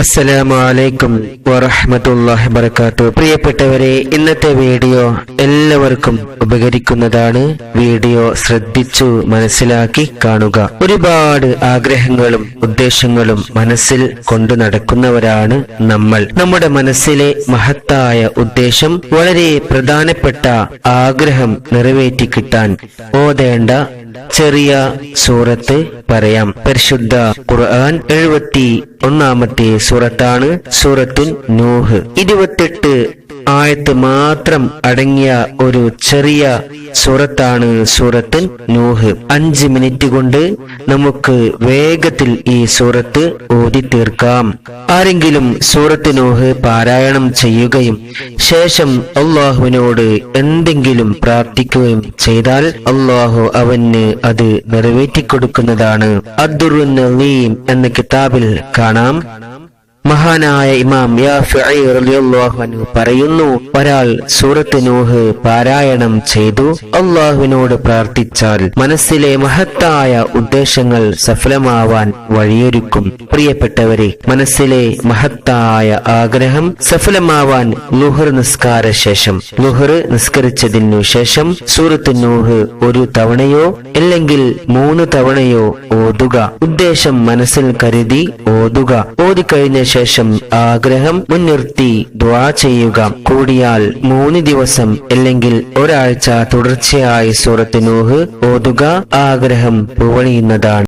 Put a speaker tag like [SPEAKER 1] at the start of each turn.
[SPEAKER 1] അസ്സലാമു അലൈക്കും വറഹ്മത്തുള്ളാഹി വബറകാത്തു. പ്രിയപ്പെട്ടവരെ ഇന്നത്തെ വീഡിയോ എല്ലാവർക്കും ഉപകരിക്കുന്നതാണ്. വീഡിയോ ശ്രദ്ധിച്ചു മനസ്സിലാക്കി കാണുക. ഒരുപാട് ആഗ്രഹങ്ങളും ഉദ്ദേശങ്ങളും മനസ്സിൽ കൊണ്ടു നടക്കുന്നവരാണ് നമ്മൾ. നമ്മുടെ മനസ്സിലെ മഹത്തായ ഉദ്ദേശം വളരെ പ്രധാനപ്പെട്ട ആഗ്രഹം നിറവേറ്റി കിട്ടാൻ ഓതേണ്ട ചെറിയ സൂറത്ത് പറയാം. പരിശുദ്ധ ഖുർആൻ എഴുപത്തി ഒന്നാമത്തെ സൂറത്താണ് സൂറത്തുൻ നൂഹ്. ഇരുപത്തെട്ട് ആയത്ത് മാത്രം അടങ്ങിയ ഒരു ചെറിയ സൂറത്താണ് സൂറത്ത് നൂഹ്. അഞ്ച് മിനിറ്റ് കൊണ്ട് നമുക്ക് വേഗത്തിൽ ഈ സൂറത്ത് ഓതി തീർക്കാം. ആരെങ്കിലും സൂറത്ത് നൂഹ് പാരായണം ചെയ്യുകയും ശേഷം അള്ളാഹുവിനോട് എന്തെങ്കിലും പ്രാർത്ഥിക്കുകയും ചെയ്താൽ അള്ളാഹു അവന് അത് നിറവേറ്റിക്കൊടുക്കുന്നതാണ്. അബ്ദുറുൻ നലീം എന്ന കിതാബിൽ കാണാം. മഹാനായ ഇമാം അൻഹു പറയുന്നു ഒരാൾ സൂറത്ത് നൂഹ് പാരായണം ചെയ്തു. അള്ളാഹുവിനോട് പ്രാർത്ഥിച്ചാൽ മനസ്സിലെ മഹത്തായ ഉദ്ദേശങ്ങൾ സഫലമാവാൻ വഴിയൊരുക്കും. പ്രിയപ്പെട്ടവരെ മനസ്സിലെ മഹത്തായ ആഗ്രഹം സഫലമാവാൻ ലുഹർ നിസ്കാര ശേഷം. ലുഹർ നിസ്കരിച്ചതിനു ശേഷം സൂറത്ത് നൂഹ് ഒരു തവണയോ അല്ലെങ്കിൽ മൂന്ന് തവണയോ ഓതുക. ഉദ്ദേശം മനസ്സിൽ കരുതി ഓതുക. ഓതിക്കഴിഞ്ഞ ശേഷം ആഗ്രഹം മുൻനിർത്തി ദ്വാ ചെയ്യുക. കൂടിയാൽ മൂന്ന് ദിവസം അല്ലെങ്കിൽ ഒരാഴ്ച തുടർച്ചയായി സൂറത്ത് ഓതുക ആഗ്രഹം പൂവണിയുന്നതാണ്